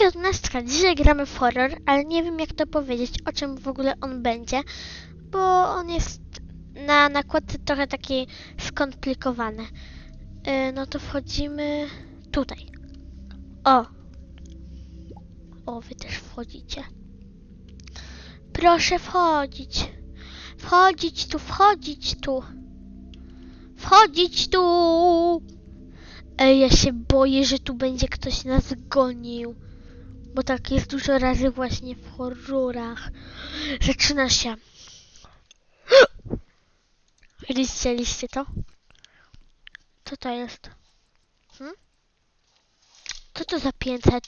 Cześć, Kierunestka. Dzisiaj gramy w horror, ale nie wiem jak to powiedzieć, o czym w ogóle on będzie, bo on jest na nakładce trochę taki skomplikowany. Yy, no to wchodzimy tutaj. O! O, wy też wchodzicie. Proszę wchodzić. Wchodzić tu, wchodzić tu. Wchodzić tu! Ej, ja się boję, że tu będzie ktoś nas gonił. Bo tak jest dużo razy właśnie w horrorach. Zaczyna się. Widzieliście to? Co to jest? Hmm? Co to za 500?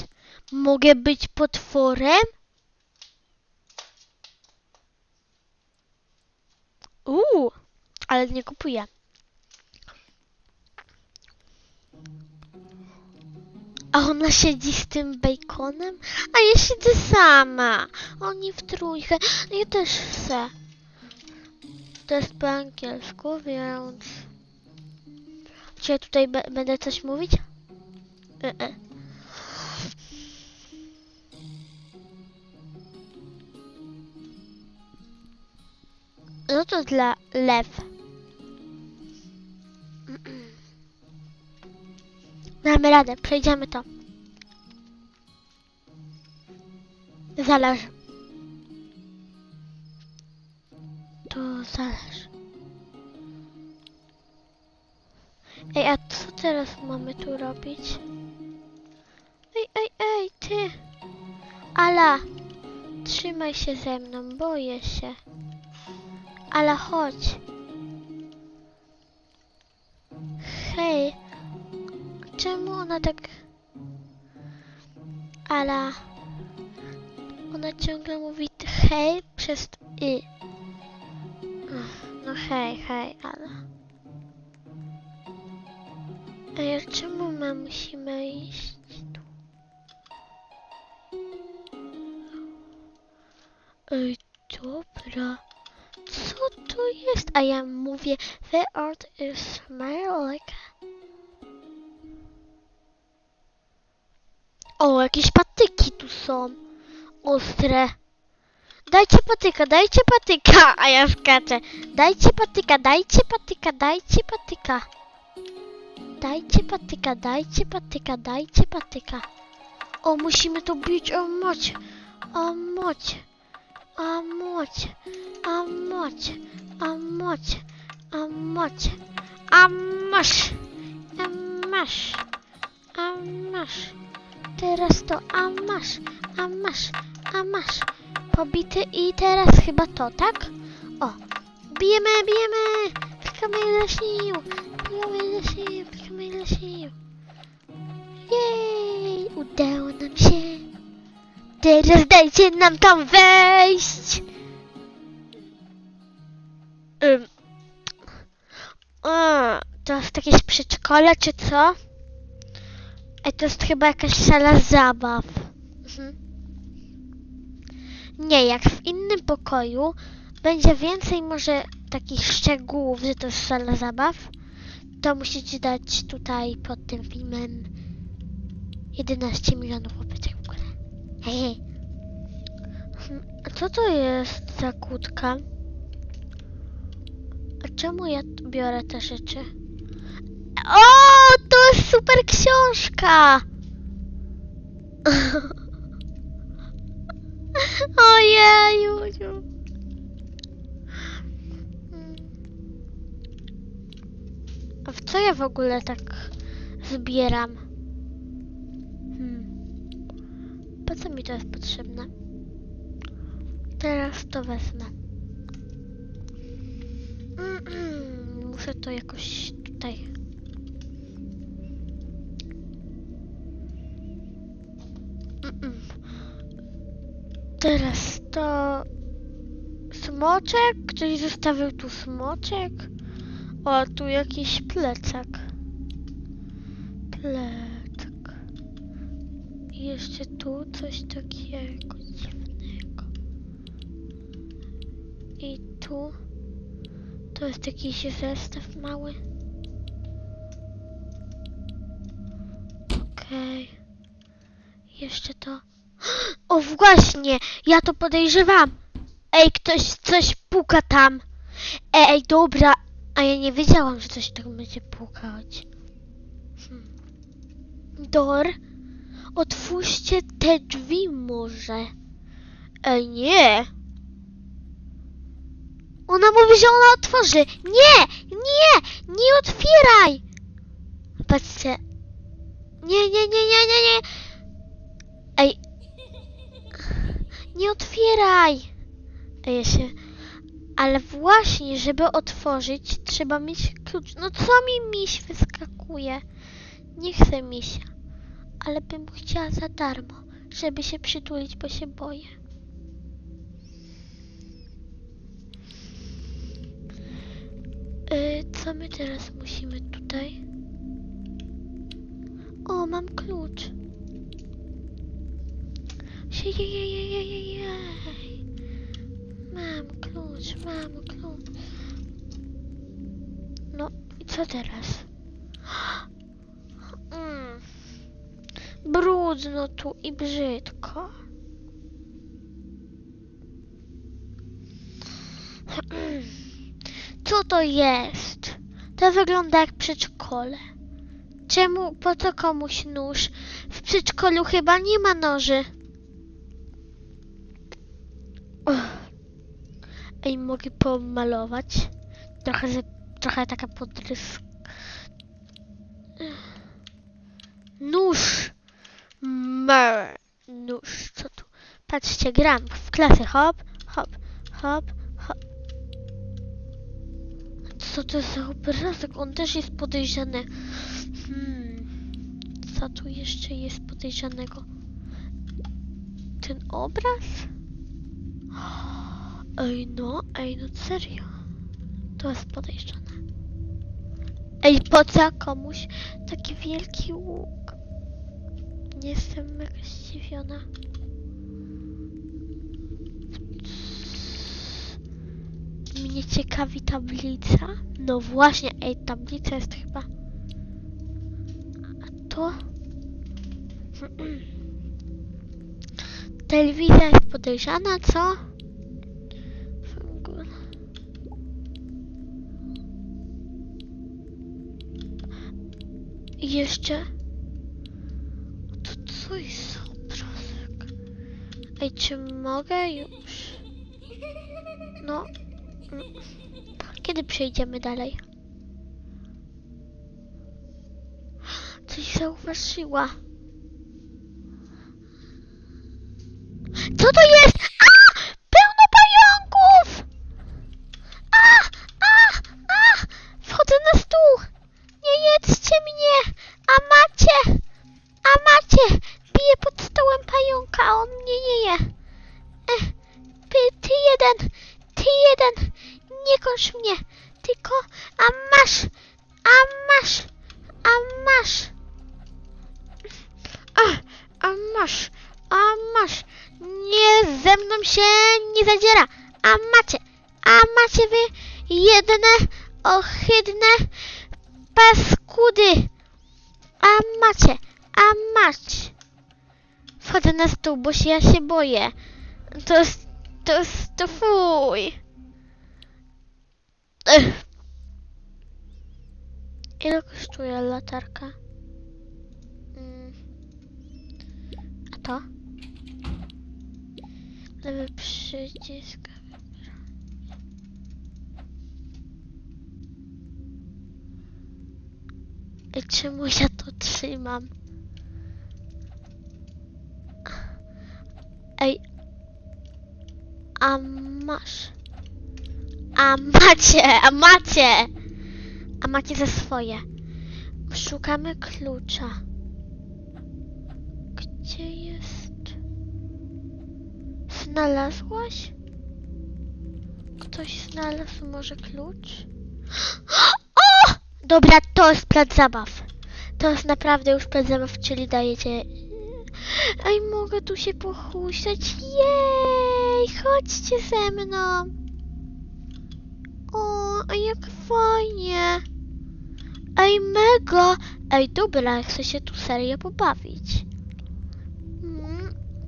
Mogę być potworem? Uuu, ale nie kupuję. A ona siedzi z tym baconem? A ja siedzę sama. Oni w trójkę. Ja też chcę. To jest po angielsku, więc... Czy ja tutaj będę coś mówić? E -e. No to dla lew. Damy radę, przejdziemy to. Zależy. To zależy. Ej, a co teraz mamy tu robić? Ej, ej, ej, ty! Ala! Trzymaj się ze mną, boję się. Ala, chodź. Ona tak... Ala... Ona ciągle mówi hej przez i. No hej, hej, Ala. A czemu my musimy iść tu? Ej, dobra. Co to jest? A ja mówię, the art is smell like... O, jakieś patyki tu są. Ostre. Dajcie patyka, dajcie patyka, a ja skaczę. Dajcie patyka, dajcie patyka, dajcie patyka. Dajcie patyka, dajcie patyka, dajcie patyka. O, musimy to bić, o moć. O moć. O moć. O moć. O moć. O moć. A masz. A masz. A masz. Teraz to, a masz. A masz. A masz. Pobity i teraz chyba to, tak? O. Bijemy, bijemy. Klikamy ile sił. Klikamy ile sił. Klikamy ile sił. Jej. Udało nam się. Teraz dajcie nam tam wejść. Ym. O, to jest jakieś przedszkole, czy co? Ej, to jest chyba jakaś sala zabaw. Mhm. Nie, jak w innym pokoju będzie więcej może takich szczegółów, że to jest sala zabaw, to musicie dać tutaj pod tym filmem 11 milionów łapeczek w górę. Hej, hej. Hmm, A co to jest za kłódka? A czemu ja biorę te rzeczy? O, to jest super książka! Ojeju. A w co ja w ogóle tak zbieram? Hmm. Po co mi to jest potrzebne? Teraz to wezmę. Mm-mm, Muszę to jakoś tutaj. Teraz to smoczek? Ktoś zostawił tu smoczek? O, tu jakiś plecak. Plecak. I jeszcze tu coś takiego dziwnego. I tu to jest jakiś zestaw mały. Okej. Jeszcze to. O właśnie, ja to podejrzewam. Ej, ktoś coś puka tam. Ej, dobra, a ja nie wiedziałam, że coś tak będzie pukać. Hmm. Dor, otwórzcie te drzwi może. Ej, nie. Ona mówi, że ona otworzy. Nie, nie, nie otwieraj. Patrzcie. Nie, nie, nie, nie, nie, nie. Ej. Nie otwieraj. Ej, ja się... Ale właśnie, żeby otworzyć, trzeba mieć klucz. No co mi miś wyskakuje? Nie chcę misia. Ale bym chciała za darmo, żeby się przytulić, bo się boję. Yy, co my teraz musimy tutaj? O, mam klucz. Jej, Mam klucz, mam klucz. No i co teraz? Mm. Brudno tu i brzydko. Co to jest? To wygląda jak przedszkole. Czemu, po co komuś nóż? W przedszkolu chyba nie ma noży. Ej, mogę pomalować? Trochę, trochę taka podrysk. Nóż! Mer. Nóż, co tu? Patrzcie, gram w klasy. Hop, hop, hop, hop. Co to za obrazek? On też jest podejrzany. Hmm. Co tu jeszcze jest podejrzanego? Ten obraz? Ej no, ej no serio. To jest podejrzane. Ej, po co komuś taki wielki łuk? Nie jestem mega zdziwiona. Mnie ciekawi tablica. No właśnie, ej, tablica jest chyba... A to? Telewizja jest podejrzana, co? Jeszcze... To co jest za obrazek? Ej, czy mogę już? No... mm. Kiedy przejdziemy dalej? Coś zauważyła. Wchodzę na stół, bo się ja się boję. To jest... To jest... To fuj! Ech. Ile kosztuje latarka? Mm. A to? Lewy przycisk. Czemu ja to trzymam? Ej. A masz. A macie, a macie! A macie ze swoje. Szukamy klucza. Gdzie jest? Znalazłaś? Ktoś znalazł może klucz? O! Dobra, to jest plac zabaw. To jest naprawdę już plac zabaw, czyli dajecie... Ej, mogę tu się pochuśtać. Jej! Chodźcie ze mną. O, a jak fajnie. Ej, mega. Ej, dobra, chcę się tu serio pobawić.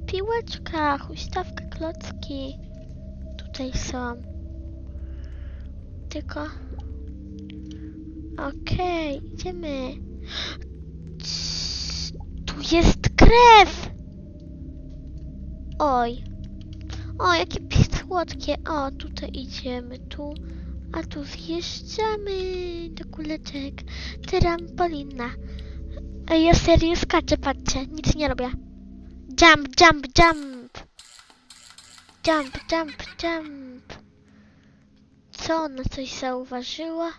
piłeczka, huśtawka, klocki. Tutaj są. Tylko... Okej, idziemy. Cii, Tu jest krew! Oj. O, jakie słodkie. O, tutaj idziemy, tu. A tu zjeżdżamy do kuleczek. Trampolina. Ja serio skaczę, patrzcie. Nic nie robię. Jump, jump, jump. Jump, jump, jump. Co ona coś zauważyła?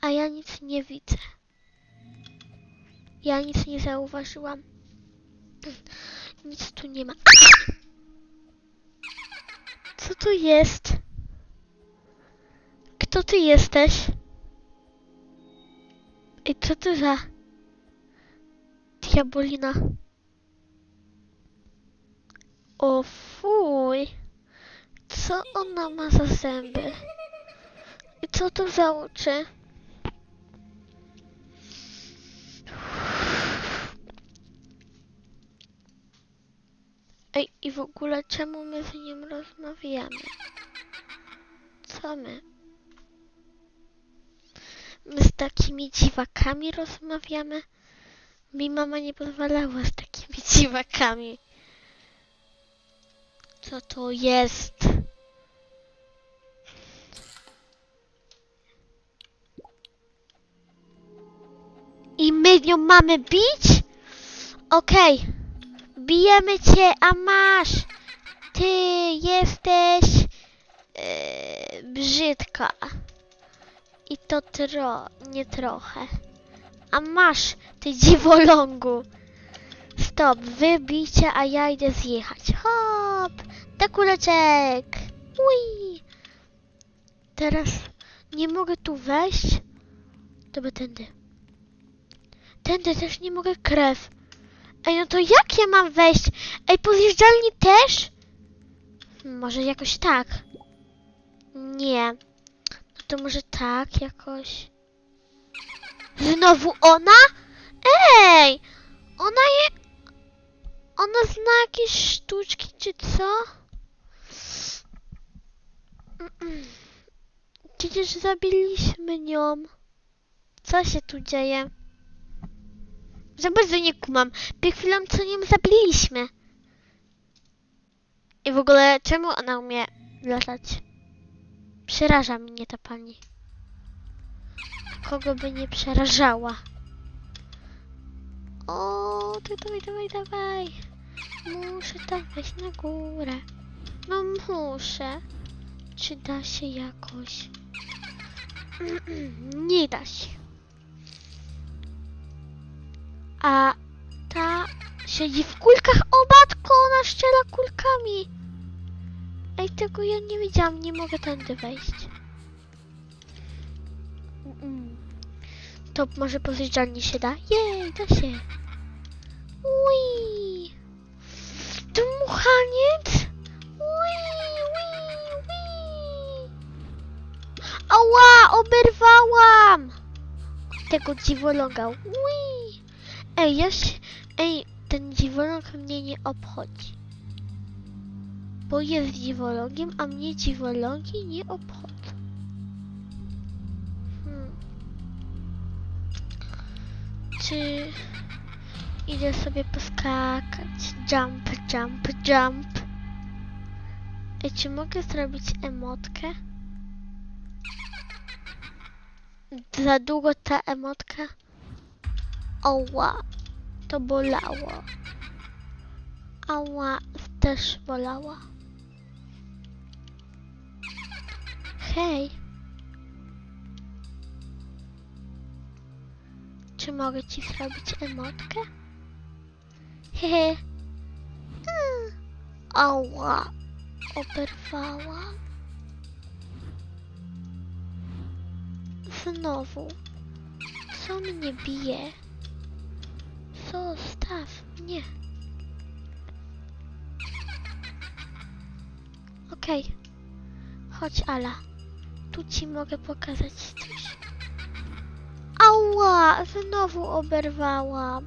A ja nic nie widzę. Ja nic nie zauważyłam. Nic tu nie ma. Co tu jest? Kto ty jesteś? I co to za diabolina? O fuj! Co ona ma za zęby? I co to za oczy? I w ogóle czemu my z nim rozmawiamy? Co my? My z takimi dziwakami rozmawiamy? Mi mama nie pozwalała z takimi dziwakami. Co to jest? I my ją mamy bić? Okej. Bijemy cię, a masz. Ty jesteś e, brzydka. I to tro, nie trochę. A masz, ty dziwolągu. Stop, wybijcie, a ja idę zjechać. Hop, do kuleczek. Ui. Teraz nie mogę tu wejść. Dobra, tędy. Tędy też nie mogę krew. Ej, no to jak ja mam wejść? Ej, po zjeżdżalni też? Może jakoś tak. Nie. No to może tak jakoś. Znowu ona? Ej! Ona je... Ona zna jakieś sztuczki czy co? Przecież zabiliśmy nią. Co się tu dzieje? Za bardzo nie kumam. Przed chwilą co nią zabiliśmy. I w ogóle czemu ona umie latać? Przeraża mnie ta pani. Kogo by nie przerażała? O, ty dawaj, dawaj, dawaj. Muszę tam wejść na górę. No muszę. Czy da się jakoś? Nie da się. A ta siedzi w kulkach. O matko, ona strzela kulkami. Ej, tego ja nie widziałam, nie mogę tędy wejść. To może po zjeżdżalni się da? Jej, da się. Ui. Dmuchaniec? Ui, ui, ui. Ała, oberwałam! Tego dziwoląga. Ui. Ej, ja się... Ej, ten dziwoląg mnie nie obchodzi. Bo jest dziwolągiem, a mnie dziwolągi nie obchodzą. Hmm. Czy idę sobie poskakać? Jump, jump, jump. Ej, czy mogę zrobić emotkę? Za długo ta emotka? Oła, to bolało. Ała, też bolała. Hej. Czy mogę ci zrobić emotkę? Hehe. Ała, oberwała. Znowu. Co mnie bije? Zostaw mnie. Okej. Chodź, Ala. Tu ci mogę pokazać coś. Ała! Znowu oberwałam.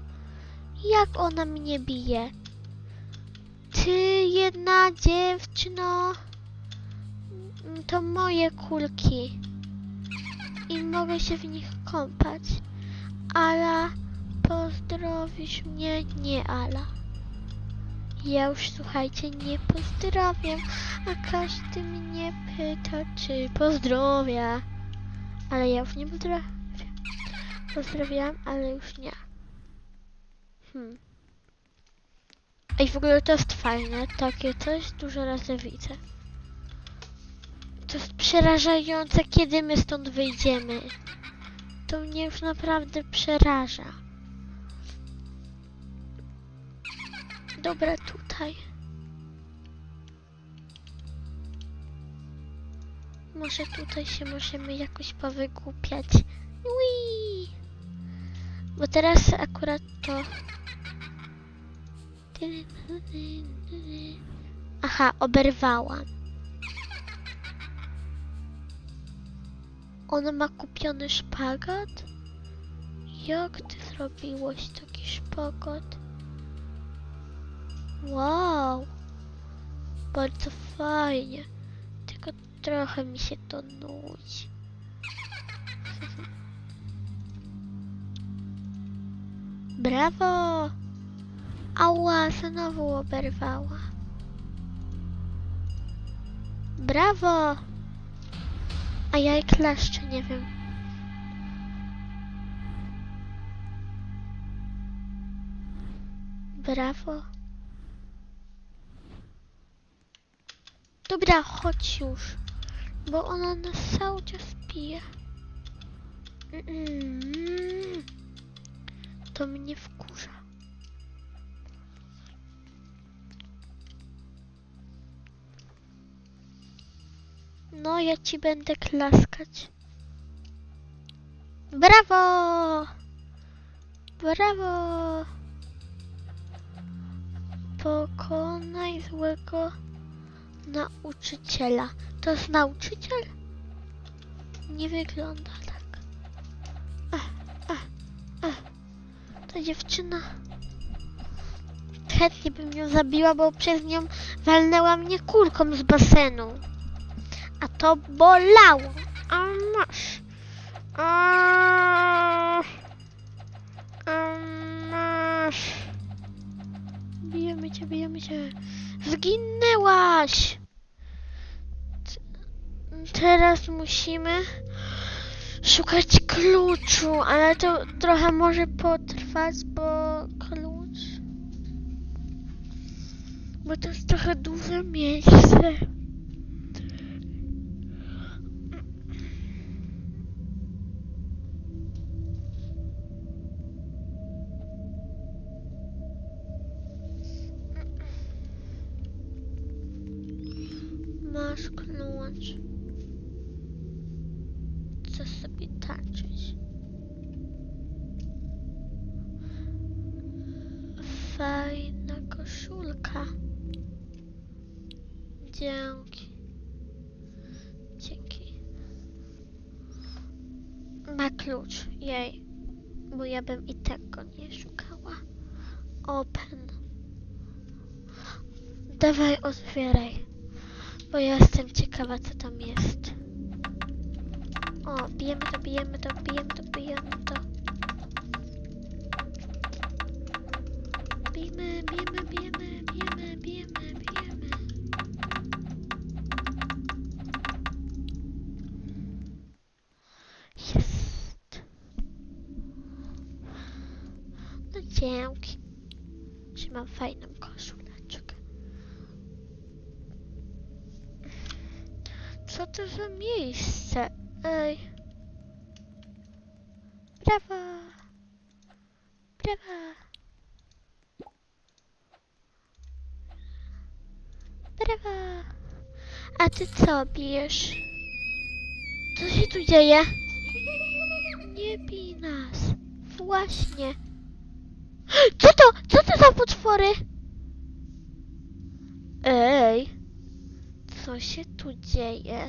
Jak ona mnie bije? Ty jedna dziewczyno, to moje kulki i mogę się w nich kąpać. Ala, pozdrowisz mnie? Nie, Ala. Ja już słuchajcie, nie pozdrawiam, a każdy mnie pyta, czy pozdrowia. Ale ja już nie pozdrawiam. Pozdrawiam, ale już nie. Hmm. Ej, w ogóle to jest fajne, takie coś dużo razy widzę. To jest przerażające, kiedy my stąd wyjdziemy. To mnie już naprawdę przeraża. Dobra, tutaj. Może tutaj się możemy jakoś powygłupiać. Ui! Bo teraz akurat to... Aha, oberwałam. On ma kupiony szpagat? Jak ty zrobiłeś taki szpagat? Wow! Bardzo fajnie. Tylko trochę mi się to nudzi. Brawo! Ała, znowu oberwała. Brawo! A ja jak klaszczę, nie wiem. Brawo. Dobra, chodź już. Bo ona nas cały czas pije. To mnie wkurza. No, ja ci będę klaskać. Brawo! Brawo! Pokonaj złego nauczyciela. To jest nauczyciel? Nie wygląda tak. Ech, ech, ech. Ta dziewczyna. Chętnie bym ją zabiła, bo przez nią walnęła mnie kulką z basenu. A to bolało. A masz. A, a masz. Bijemy cię, bijemy cię. Zginęłaś. Teraz musimy szukać kluczu, ale to trochę może potrwać, bo klucz. Bo to jest trochę duże miejsce. Masz klucz. Chcę sobie tańczyć. Fajna koszulka. Dzięki. Dzięki. Ma klucz. Jej. Bo ja bym i tak go nie szukała. Open. Dawaj, otwieraj. Bo ja jestem ciekawa, co tam jest. O, bijemy to, bijemy to, bijemy to, bijemy to. Bijemy, bijemy, bijemy, bijemy, bijemy, bijemy. Jest. No dzięki. Czy mam fajną Co to za miejsce? Ej. Brawo. Brawo. Brawo. A ty co bijesz? Co się tu dzieje? Nie bij nas. Właśnie. Co to? Co to za potwory? Ej. Co się tu dzieje?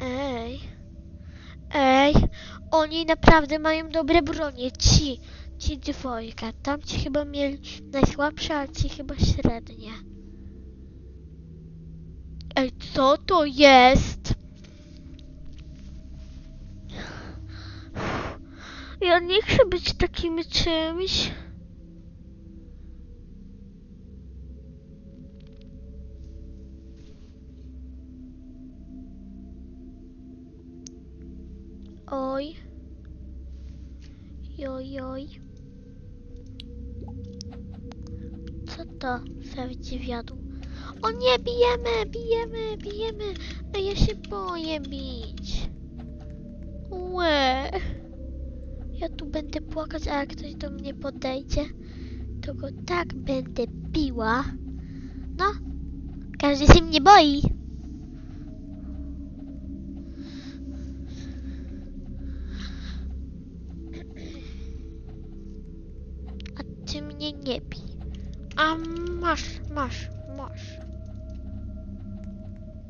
Ej. Ej. Oni naprawdę mają dobre bronie. Ci. ci dwojga. Tamci chyba mieli najsłabsze, a ci chyba średnie. Ej, co to jest? Ja nie chcę być takim czymś. Oj. Joj, joj. Co to za dźwiadło? O nie, bijemy, bijemy, bijemy. A ja się boję bić. Łe. Ja tu będę płakać, a jak ktoś do mnie podejdzie, to go tak będę biła. No, każdy się mnie boi. Nie bij. A masz, masz, masz.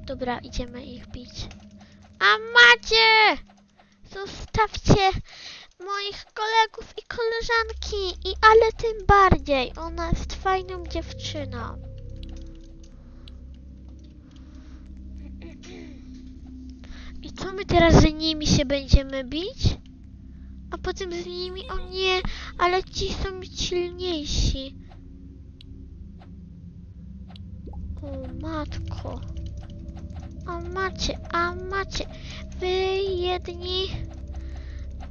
Dobra, idziemy ich bić. A macie! Zostawcie moich kolegów i koleżanki i ale tym bardziej. Ona jest fajną dziewczyną. I co my teraz z nimi się będziemy bić? A potem z nimi, o nie, ale ci są silniejsi. O matko. A macie, a macie. Wy jedni...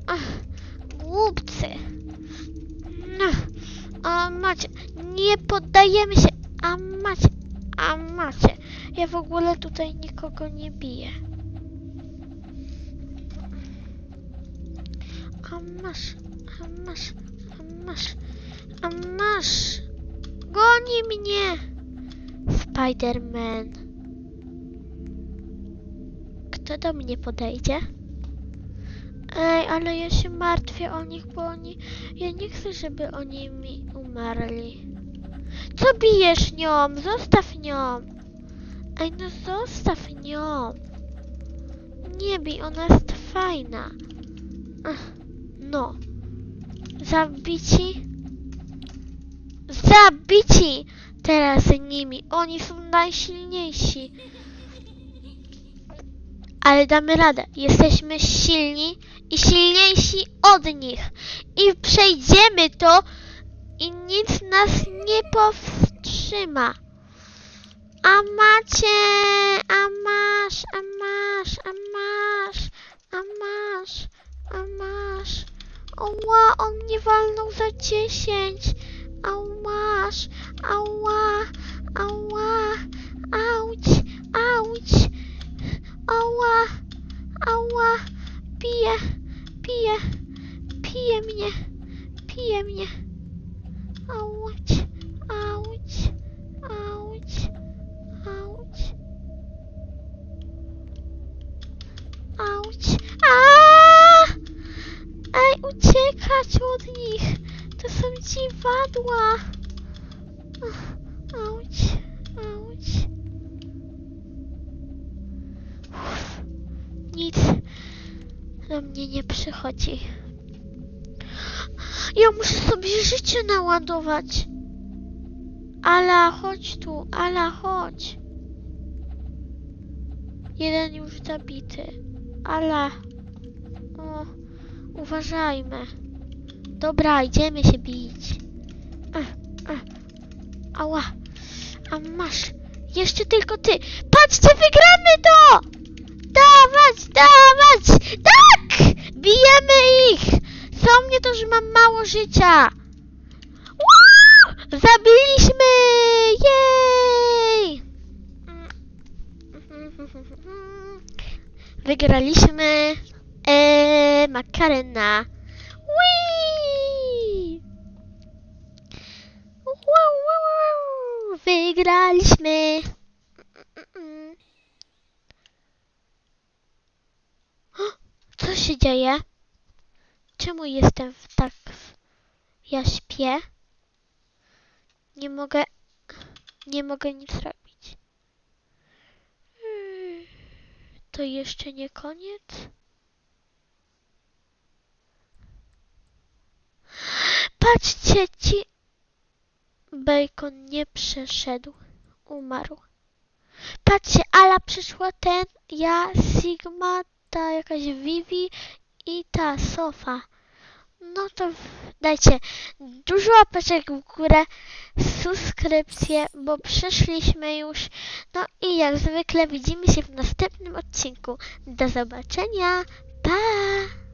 Ach, głupcy. No, a macie. Nie poddajemy się. A macie, a macie. Ja w ogóle tutaj nikogo nie biję. A masz, a masz, masz, a masz. Goni mnie. Spider-Man. Kto do mnie podejdzie? Ej, ale ja się martwię o nich, bo oni... Ja nie chcę, żeby oni mi umarli. Co bijesz nią? Zostaw nią. Ej, no zostaw nią. Nie bij, ona jest fajna. Ach, no. Zabici? Zabici! Teraz nimi. Oni są najsilniejsi. Ale damy radę. Jesteśmy silni i silniejsi od nich. I przejdziemy to i nic nas nie powstrzyma. A macie, a masz, a masz, a masz, a masz, a masz. Oła, on mnie walnął za dziesięć. A masz, ała, ała, przychodzi. Ja muszę sobie życie naładować. Ala, chodź tu, Ala, chodź. Jeden już zabity. Ala. O, uważajmy. Dobra, idziemy się bić. Ach, ach. Ała. A masz. Jeszcze tylko ty. Patrzcie, wygramy to! Dawać, dawać! Tak! Bijemy ich! Co mnie to, że mam mało życia? Zabiliśmy! Jej! Wygraliśmy e, Makarena. Wygraliśmy. O, Co się dzieje? Czemu jestem w tak... w- Ja śpię? Nie mogę... Nie mogę nic robić. To jeszcze nie koniec? Patrzcie ci. Bacon nie przeszedł. Umarł. Patrzcie, Ala przyszła ten, ja, Sigma, ta jakaś Vivi i ta Sofa. No to dajcie dużo łapeczek w górę, subskrypcje, bo przeszliśmy już. No i jak zwykle widzimy się w następnym odcinku. Do zobaczenia. Pa!